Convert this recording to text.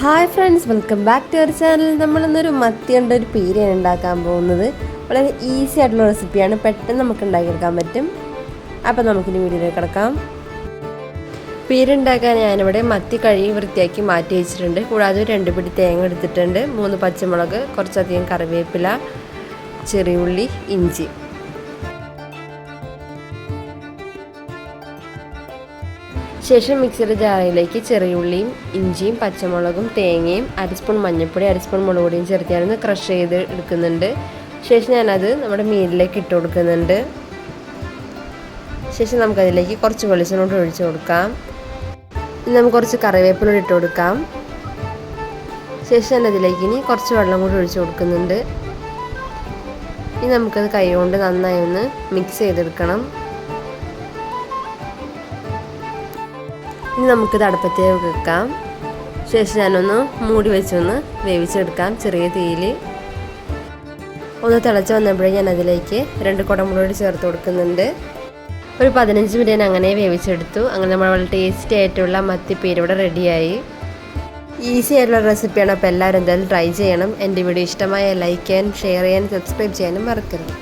Hi friends welcome back to our channel നമ്മളിന്നൊരു മത്തി കൊണ്ട് ഒരു പീരയാണ് ഉണ്ടാക്കാൻ പോകുന്നത്. വളരെ ഈസി ആയിട്ടുള്ള റെസിപ്പിയാണ് പെട്ടെന്ന് നമുക്ക് ഉണ്ടാക്കിയെടുക്കാൻ പറ്റും. അപ്പോൾ നമുക്കിനി വീഡിയോയിലേക്ക് കിടക്കാം. പീര ഉണ്ടാക്കാൻ ഞാനിവിടെ മത്തി കഴുകി വൃത്തിയാക്കി മാറ്റി വെച്ചിട്ടുണ്ട്. കൂടാതെ രണ്ട് പിടി തേങ്ങ എടുത്തിട്ടുണ്ട്. മൂന്ന് പച്ചമുളക് കുറച്ചധികം കറിവേപ്പില ചെറിയുള്ളി ഇഞ്ചി. ശേഷം മിക്സിയുടെ ജാറിലേക്ക് ചെറിയുള്ളിയും ഇഞ്ചിയും പച്ചമുളകും തേങ്ങയും അര സ്പൂൺ മഞ്ഞൾപ്പൊടി അര സ്പൂൺ മുളക് പൊടിയും ചേർത്ത് ഞാനൊന്ന് ക്രഷ് ചെയ്ത് എടുക്കുന്നുണ്ട്. ശേഷം ഞാനത് നമ്മുടെ മീനിലേക്ക് ഇട്ട് കൊടുക്കുന്നുണ്ട്. ശേഷം നമുക്കതിലേക്ക് കുറച്ച് വെളിച്ചെണ്ണോട് ഒഴിച്ചു കൊടുക്കാം. ഇനി നമുക്ക് കുറച്ച് കറിവേപ്പില ഇട്ട് കൊടുക്കാം. ശേഷം ഞാൻ അതിലേക്ക് ഇനി കുറച്ച് വെള്ളം കൂടി ഒഴിച്ചു കൊടുക്കുന്നുണ്ട്. ഇനി നമുക്കത് കൈ കൊണ്ട് നന്നായി ഒന്ന് മിക്സ് ചെയ്തെടുക്കണം. ഇനി നമുക്ക് അടുപ്പത്തേക്ക് വെക്കാം. ശേഷം ഞാനൊന്ന് മൂടി വെച്ചൊന്ന് വേവിച്ചെടുക്കാം ചെറിയ തീയിൽ. ഒന്ന് തിളച്ച് വന്നപ്പോഴേ ഞാൻ അതിലേക്ക് രണ്ട് കുടമുളക് ചേർത്ത് കൊടുക്കുന്നുണ്ട്. ഒരു പതിനഞ്ച് മിനിറ്റ് അങ്ങനെ വേവിച്ചെടുത്തു. അങ്ങനെ നമ്മൾ വളരെ ടേസ്റ്റി ആയിട്ടുള്ള മത്തിപ്പീര് ഇവിടെ റെഡിയായി. ഈസി ആയിട്ടുള്ള റെസിപ്പിയാണ്. അപ്പോൾ എല്ലാവരും എന്തായാലും ട്രൈ ചെയ്യണം. എന്റെ വീഡിയോ ഇഷ്ടമായ ലൈക്ക് ചെയ്യാനും ഷെയർ ചെയ്യാനും സബ്സ്ക്രൈബ് ചെയ്യാനും മറക്കരുത്.